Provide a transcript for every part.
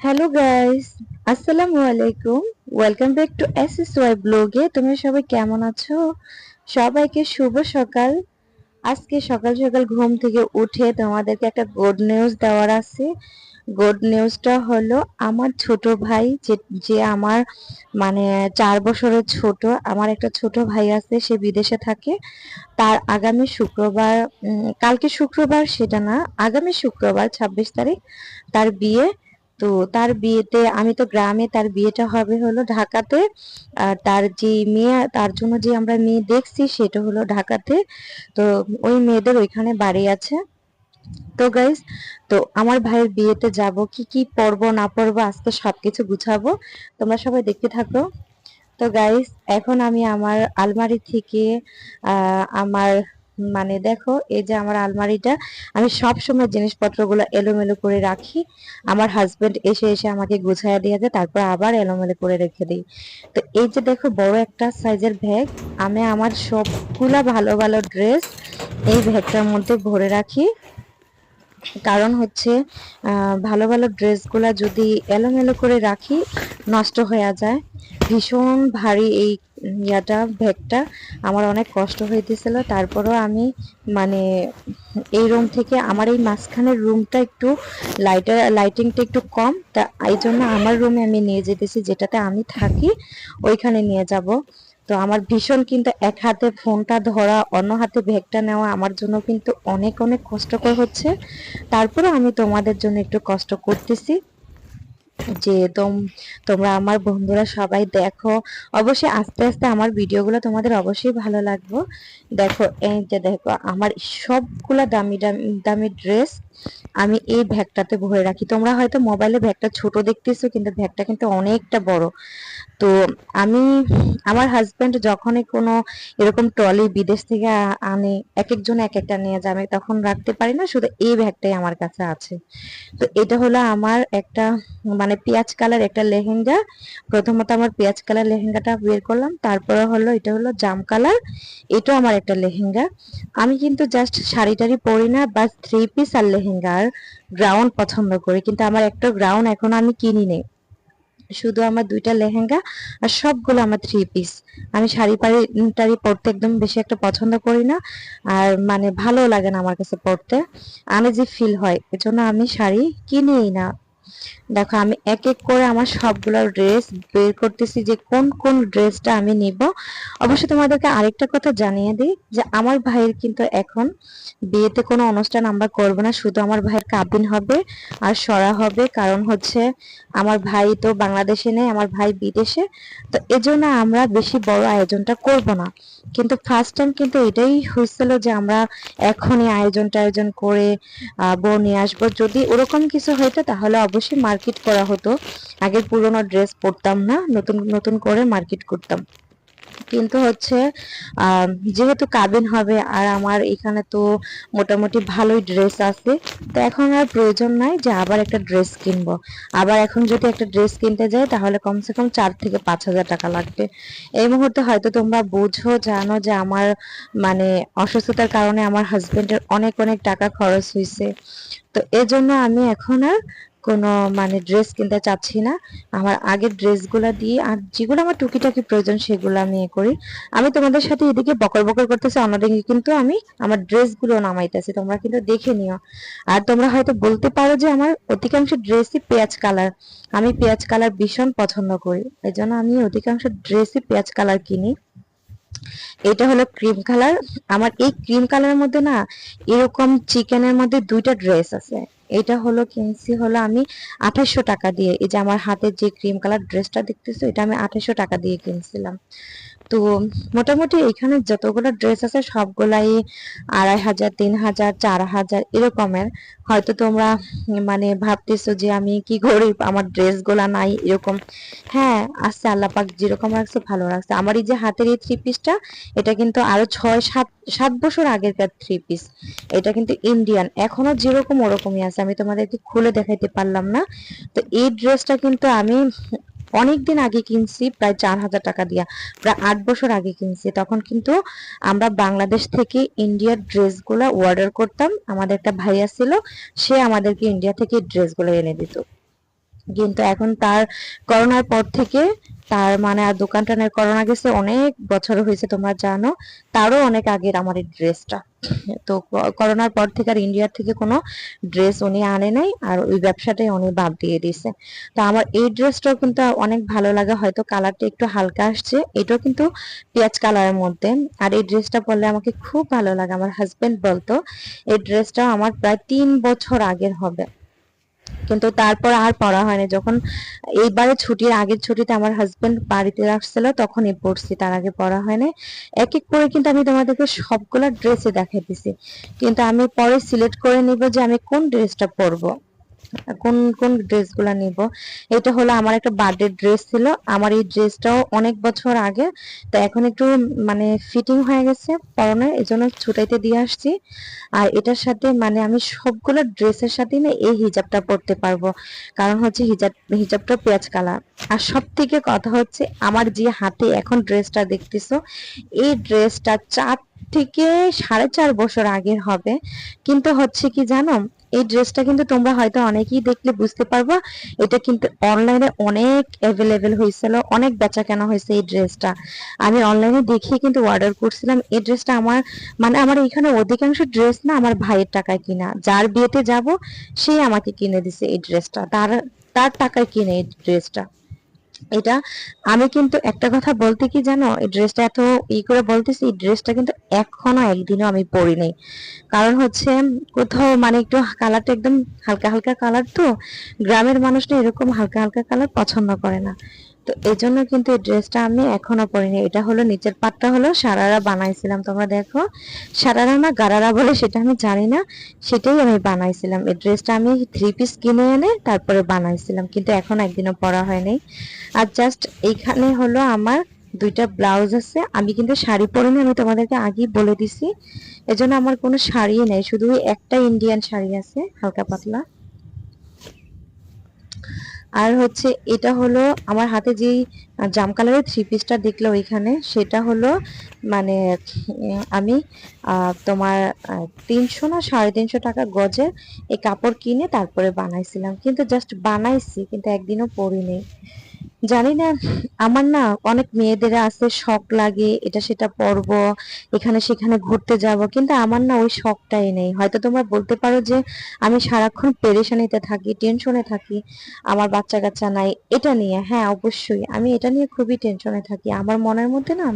Hello guys আসসালামু আলাইকুম welcome back to S S Y ব্লগে তোমরা সবাই কেমন আছো? সবাইকে শুভ সকাল। আজকে সকাল সকাল ঘুম থেকে উঠে তোমাদেরকে একটা গুড নিউজ দেওয়ার আছে। গুড নিউজটা হলো, আমার ছোট ভাই যে যে আমার মানে চার বছরের ছোট, আমার একটা ছোট ভাই আছে, সে বিদেশে থাকে। তার আগামী শুক্রবার কালকে শুক্রবার সেটা না, আগামী শুক্রবার ছাব্বিশ তারিখ তার বিয়ে। তো তার বিয়েতে আমি তো গ্রামে তার বিয়েটা হবে হলো ঢাকাতে। আর তার যে মেয়ে, তার জন্য যে আমরা মেয়ে দেখছি সেটা হলো ঢাকাতে। তো ওই মেয়েদের ওইখানে বাড়ি আছে। তো গাইস তো আমার ভাইয়ের বিয়েতে যাব, কি কি পরব, না পরব, আজকে সবকিছু গুছাবো। তোমরা সবাই দেখতে থাকো। তো গাইস এখন আমি আমার আলমারি থেকে আমার মানে দেখো, এই যে আমার আলমারিটা, আমি সব সময় জিনিসপত্রগুলো এলোমেলো করে রাখি। আমার হাজবেন্ড এসে এসে আমাকে গুছাইয়া দিয়ে যায় তারপর আবার এলোমেলো করে রেখে দিই। তো এই যে দেখো, বড় একটা সাইজের ব্যাগ আমি আমার সবগুলা ভালো ভালো ড্রেস এই ব্যাগটার মধ্যে ভরে রাখি। কারণ হচ্ছে ভালো ভালো ড্রেসগুলা যদি এলোমেলো করে রাখি, নষ্ট হয়ে যায়। ভীষণ ভারী এই ইয়াটা, ব্যাগটা। আমার অনেক কষ্ট হইতেছিল। তারপরও আমি মানে এই রুম থেকে আমার এই মাঝখানের রুমটা একটু লাইটার লাইটিংটা একটু কম। তা এই জন্য আমার রুমে আমি নিয়ে যেতেছি, যেটাতে আমি থাকি, ওইখানে নিয়ে যাব। তো আমার ভীষণ কিন্তু এক হাতে ফোনটা ধরা, অন্য হাতে ব্যাগটা নেওয়া আমার জন্য কিন্তু অনেক অনেক কষ্টকর হচ্ছে। তারপরে আমি তোমাদের জন্য একটু কষ্ট করতেছি। যে তোম, তোমরা আমার বন্ধুরা সবাই দেখো। অবশ্যই আস্তে আস্তে আমার ভিডিওগুলো তোমাদের অবশ্যই ভালো লাগবে। দেখো, এই যে দেখো, আমার সবগুলা দামি দামি ড্রেস আমি এই ব্যাগটাতে ভরে রাখি। তোমরা হয়তো মোবাইলে ব্যাগটা ছোট দেখতেছো, কিন্তু ব্যাগটা কিন্তু অনেকটা বড়। তো আমি, আমার হাজবেন্ড যখনই কোনো এরকম ট্রলি বিদেশ থেকে আনে এক একজন এক একটা নিয়ে যাবে তখন রাখতে পারি না, শুধু এই ব্যাগটাই আমার কাছে আছে। তো এটা হলো আমার একটা মানে পেঁয়াজ কালার একটা লেহেঙ্গা। প্রথমত আমার পেঁয়াজ কালার লেহেঙ্গাটা বের করলাম, তারপরে হলো এটা হলো জাম কালার, এটাও আমার একটা লেহেঙ্গা। আমি কিন্তু জাস্ট শাড়ি টাড়ি পরি না বা থ্রি পিস আর লেহেঙ্গা আর গ্রাউন্ড পছন্দ করি, কিন্তু আমার একটা গ্রাউন্ড এখন আমি কিনি নেই। শুধু আমার দুইটা লেহেঙ্গা আর সবগুলো আমার থ্রি পিস আমি শাড়ি পাড়ি, টাড়ি পরতে একদম বেশি একটা পছন্দ করি না, আর মানে ভালো লাগে না আমার কাছে পরতে। আনইজি ফিল হয়, এজন্য আমি শাড়ি কিনিই না। দেখো, আমি এক এক করে আমার সবগুলো ড্রেস বের করতেছি যে কোন কোন ড্রেসটা আমি নিব। অবশ্য তোমাদেরকে আরেকটা কথা জানিয়ে দিই যে আমার ভাইয়ের কিন্তু এখন বিয়েতে কোনো অনুষ্ঠান আমরা করব না, শুধু আমার ভাইয়ের কাবিন হবে আর সরা হবে। কারণ হচ্ছে আমার ভাই তো বাংলাদেশে নেই, আমার ভাই বিদেশে। তো এজন্য আমরা বেশি বড় আয়োজনটা করব না। কিন্তু ফার্স্ট টাইম কিন্তু এটাই হয়েছিল যে আমরা এখনই আয়োজনটা আয়োজন করে বউ নিয়ে আসব। যদি ওরকম কিছু হইতো তাহলে অবশ্যই মার্কেট করা হতো। আগে পুরোনো ড্রেস পরতাম না, নতুন নতুন করে মার্কেট করতাম। কিন্তু হচ্ছে যেহেতু কাবিন হবে আর আমার এখানে তো মোটামুটি ভালোই ড্রেস আছে, তো এখন আর প্রয়োজন নাই যে আবার একটা ড্রেস কিনবো। আবার এখন যদি একটা ড্রেস কিনতে যাই, তাহলে কমসে কম চার থেকে পাঁচ হাজার টাকা লাগবে। এই মুহূর্তে হয়তো তোমরা বুঝো, জানো যে আমার মানে অসুস্থতার কারণে আমার হাজবেন্ডের অনেক অনেক টাকা খরচ হয়েছে তো এজন্য আমি এখন আর কোনো মানে ড্রেস কিনতে চাচ্ছি না। আমার আগের ড্রেসগুলো দিয়ে আর যেগুলো আমার টুকিটাকি প্রয়োজন সেগুলো আমি এ করি। আমি তোমাদের সাথে এদিকে বকর বকর করতেছি, অন্যদিকে কিন্তু আমি আমার ড্রেসগুলো নামাইতেছি, তোমরা কিন্তু দেখে নিও। আর তোমরা হয়তো বলতে পারো যে আমার অধিকাংশ ড্রেসই পেঁয়াজ কালার। আমি পেঁয়াজ কালার ভীষণ পছন্দ করি এই জন্য আমি অধিকাংশ ড্রেসই পেঁয়াজ কালার কিনি। এটা হলো ক্রিম কালার আমার এই ক্রিম কালারের মধ্যে না এরকম চিকেনের মধ্যে দুইটা ড্রেস আছে। এটা হলো কিনছি হলো আমি আঠাশশো টাকা দিয়ে। এই যে আমার হাতের যে ক্রিম কালার ড্রেসটা দেখতেছো, এটা আমি আঠাশশো টাকা দিয়ে কিনছিলাম। তো মোটামুটি এখানে যতগুলো ড্রেস আছে সবগুলাই আড়াই হাজার, তিন হাজার, চার হাজার এরকমের। হয়তো তোমরা মানে ভাবতেছো যে আমি কি গরিব, আমার ড্রেসগুলা নাই এরকম। হ্যাঁ আছে আল্লাহ পাক যেরকম রাখছে, ভালো রাখছে। আমার এই যে হাতের এই থ্রি পিসটা এটা কিন্তু আরও ছয়, সাত সাত বছর আগেরকার থ্রি পিস এটা কিন্তু ইন্ডিয়ান এখনও যেরকম ওরকমই আছে। আমি তোমাদেরকে খুলে দেখাইতে পারলাম না। তো এই ড্রেসটা কিন্তু আমি অনেকদিন আগে কিনছি, প্রায় চার হাজার টাকা দিয়া, প্রায় আট বছর আগে কিনছি। তখন কিন্তু আমরা বাংলাদেশ থেকে ইন্ডিয়ার ড্রেসগুলো অর্ডার করতাম। আমাদের একটা ভাইয়া ছিল, সে আমাদেরকে ইন্ডিয়া থেকে ড্রেসগুলো এনে দিত। কিন্তু এখন তার করোনার পর থেকে তার মানে আর দোকানটা টানের করোনা গেছে অনেক বছর হয়েছে, তোমরা জানো। তারও অনেক আগের আমার এই ড্রেসটা। তো করোনার পর থেকে আর ইন্ডিয়ার থেকে কোনো ড্রেস উনি আনে নাই আর ওই ব্যবসাটাই উনি বাদ দিয়ে দিছে তো আমার এই ড্রেসটাও কিন্তু অনেক ভালো লাগে, হয়তো কালারটা একটু হালকা আসছে। এটাও কিন্তু পেঁয়াজ কালারের মধ্যে। আর এই ড্রেসটা পরলে আমাকে খুব ভালো লাগে, আমার হাজবেন্ড বলতো, এই ড্রেসটা আমার প্রায় তিন বছর আগের হবে। কিন্তু তারপর আর পড়া হয়নি। যখন এইবারে ছুটির আগের ছুটিতে আমার হাজবেন্ড বাড়িতে আসছিল তখনই পড়ছি, তার আগে পড়া হয়নি। এক এক করে কিন্তু আমি তোমাদেরকে সবগুলা ড্রেসে দেখাই দিছি কিন্তু আমি পরে সিলেক্ট করে নিব যে আমি কোন ড্রেসটা পরবো। কোন কোন ড্রেসগুলা নিব? এটা হলো আমার একটা বার্থডে ড্রেস ছিল। আমার এই ড্রেসটাও অনেক বছর আগে। তো এখন একটু মানে ফিটিং হয়ে গেছে পরনে এই জন্য ছুটাইতে দিয়ে আসছি। আর এটার সাথে মানে আমি সবগুলো ড্রেসের সাথে না এই হিজাবটা পরতে পারব। কারণ হচ্ছে হিজাব, হিজাবটা পেঁয়াজ কালার। আর সব থেকে কথা হচ্ছে আমার যে হাতে এখন ড্রেসটা দেখতেছো, এই ড্রেসটা চার থেকে সাড়ে চার বছর আগের হবে। কিন্তু হচ্ছে কি জানো? এই ড্রেসটা কিন্তু তোমরা হয়তো অনেকেই দেখলে বুঝতে পারব। এটা কিন্তু অনলাইনে অনেক অ্যাভেলেবেল হয়েছিল, অনেক বেচা কেনা হয়েছে এই ড্রেসটা। আমি অনলাইনে দেখে কিন্তু অর্ডার করছিলাম, এই ড্রেসটা আমার মানে আমার এখানে অধিকাংশ ড্রেস না আমার ভাইয়ের টাকায় কিনা। যার বিয়েতে যাব, সে আমাকে কিনে দিছে এই ড্রেসটা, তার তার টাকায় কিনে এই ড্রেসটা। এটা আমি কিন্তু একটা কথা বলতে কি জানো? এই ড্রেসটা এত ই করে বলতেছি, এই ড্রেসটা কিন্তু এখনও একদিনও আমি পরিনি কারণ হচ্ছে কোথাও মানে একটু কালারটা একদম হালকা হালকা কালার তো, গ্রামের মানুষরা এরকম হালকা হালকা কালার পছন্দ করে না। তো এই জন্য কিন্তু এই ড্রেসটা আমি এখনও পরিনি। এটা হলো নিচের পাটটা হলো সারারা বানাইছিলাম, তোমরা দেখো। সারারা না গারারা বলে সেটা আমি জানি না, সেটাই আমি বানাইছিলাম। এই ড্রেসটা আমি থ্রি পিস কিনে এনে তারপরে বানাইছিলাম, কিন্তু এখন একদিনও পরা হয়নি আর জাস্ট এইখানে হলো আমার দুইটা ব্লাউজ আছে। আমি কিন্তু শাড়ি পরিনি, আমি তোমাদেরকে আগেই বলে দিছি। এজন্য আমার কোনো শাড়ি নেই, শুধু একটা ইন্ডিয়ান শাড়ি আছে, হালকা পাতলা। আর হচ্ছে এটা হলো আমার হাতে যেই জাম কালারের থ্রি পিসটা দেখলে ওইখানে, সেটা হলো মানে আমি তোমার তিনশো না সাড়ে তিনশো টাকা গজের এই কাপড় কিনে তারপরে বানাইছিলাম। কিন্তু জাস্ট বানাইছি, কিন্তু একদিনও পরিনি জানি না, আমার না অনেক মেয়েদের আছে শখ লাগে, এটা সেটা পরবো, এখানে সেখানে ঘুরতে যাব, কিন্তু আমার না ওই শখটাই নেই। হয়তো তোমরা বলতে পারো যে আমি সারাক্ষণ পেরেশানিতে থাকি, টেনশনে থাকি, আমার বাচ্চা কাচ্চা নাই, এটা নিয়ে। হ্যাঁ অবশ্যই, আমি এটা নিয়ে খুবই টেনশনে থাকি। আমার মনের মধ্যে না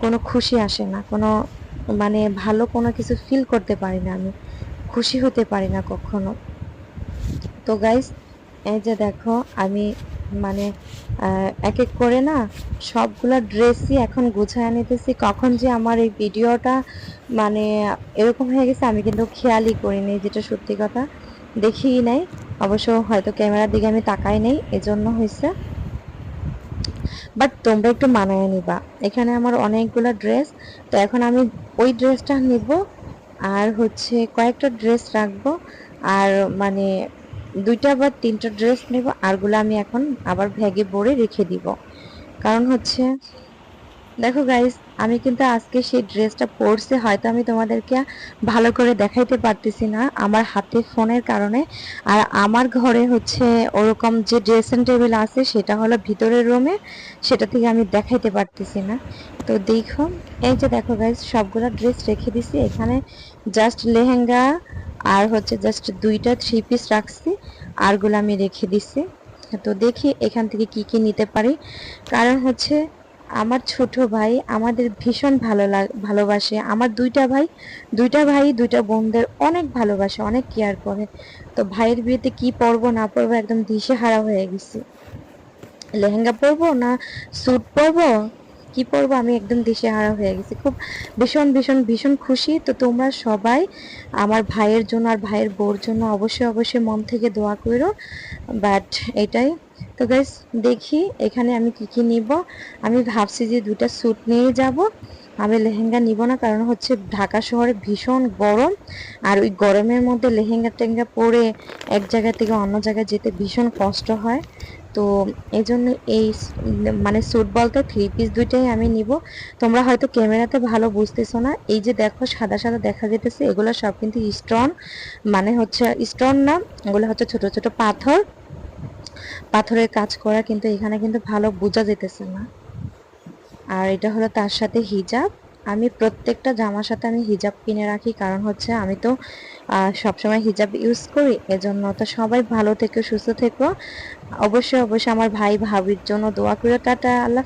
কোনো খুশি আসে না, কোনো মানে ভালো কোনো কিছু ফিল করতে পারি না আমি, খুশি হতে পারি না কখনো। তো গাইস এই যে দেখো, আমি মানে এক এক করে না সবগুলা ড্রেসই এখন গুছায় নিতেছি কখন যে আমার এই ভিডিওটা মানে এরকম হয়ে গেছে, আমি কিন্তু খেয়ালই করিনি যেটা সত্যি কথা। দেখিই নাই। অবশ্য হয়তো ক্যামেরার দিকে আমি তাকাই নাই, এজন্য হয়েছে বাট তোমরা একটু মানায় নিবা। এখানে আমার অনেকগুলো ড্রেস তো এখন আমি ওই ড্রেসটা নিব, আর হচ্ছে কয়েকটা ড্রেস রাখব। আর মানে দুইটা বা তিনটা ড্রেস নেব, আরগুলো আমি এখন আবার ব্যাগে ভরে রেখে দিব। কারণ হচ্ছে, দেখো গাইস আমি কিন্তু আজকে সেই ড্রেসটা পরছি, হয়তো আমি তোমাদেরকে ভালো করে দেখাইতে পারতেছি না আমার হাতে ফোনের কারণে। আর আমার ঘরে হচ্ছে ওরকম যে ড্রেসিং টেবিল আছে, সেটা হলো ভিতরের রুমে সেটা থেকে আমি দেখাইতে পারতেছি না। তো দেখো, এই যে দেখো গাইস সবগুলা ড্রেস রেখে দিছি, এখানে জাস্ট লেহেঙ্গা আর হচ্ছে জাস্ট দুইটা থ্রি পিস রাখছি আরগুলো আমি রেখে দিছি। তো দেখি এখান থেকে কি কি নিতে পারি। কারণ হচ্ছে আমার ছোট ভাই আমাদের ভীষণ ভালো ভালোবাসে। আমার দুইটা ভাই দুইটা ভাই, দুইটা বোনদের অনেক ভালোবাসে, অনেক কেয়ার করে। তো ভাইয়ের বিয়েতে কি পরবো, না পরবো একদম দিশেহারা হয়ে গেছি। লেহেঙ্গা পরবো না স্যুট পরবো? কি পরবো? আমি একদম দিশেহারা হয়ে গেছি। খুব ভীষণ ভীষণ ভীষণ খুশি। তো তোমরা সবাই আমার ভাইয়ের জন্য আর ভাইয়ের বোর জন্য অবশ্যই অবশ্যই মন থেকে দোয়া করো। বাট এটাই। তো গাইস দেখি এখানে আমি কি কি নিব। আমি ভাবছি যে দুটা স্যুট নিয়ে যাব। আমি লেহেঙ্গা নিব না, কারণ হচ্ছে ঢাকা শহরে ভীষণ গরম। আর ওই গরমের মধ্যে লেহেঙ্গা টেঙ্গা পরে এক জায়গা থেকে অন্য জায়গায় যেতে ভীষণ কষ্ট হয়। তো এই জন্য এই মানে স্যুট বলতে থ্রি পিস দুইটাই আমি নিব। তোমরা হয়তো ক্যামেরাতে ভালো বুঝতেছো না। এই যে দেখো, সাদা সাদা দেখা যেতেছে। এগুলো সব কিন্তু স্টোন মানে হচ্ছে স্টোন না, এগুলো হচ্ছে ছোট ছোট পাথর। পাথরের কাজ করা কিন্তু এখানে কিন্তু ভালো বোঝা যেতেছে না। আর এটা হলো তার সাথে হিজাব আমি প্রত্যেকটা জামার সাথে আমি হিজাব কিনে রাখি, কারণ হচ্ছে আমি তো সবসময় হিজাব ইউজ করি, এজন্য তো সবাই ভালো থেকো, সুস্থ থেকো। অবশ্যই অবশ্যই আমার ভাই, ভাবির জন্য দোয়া করে টাটা, আল্লাহ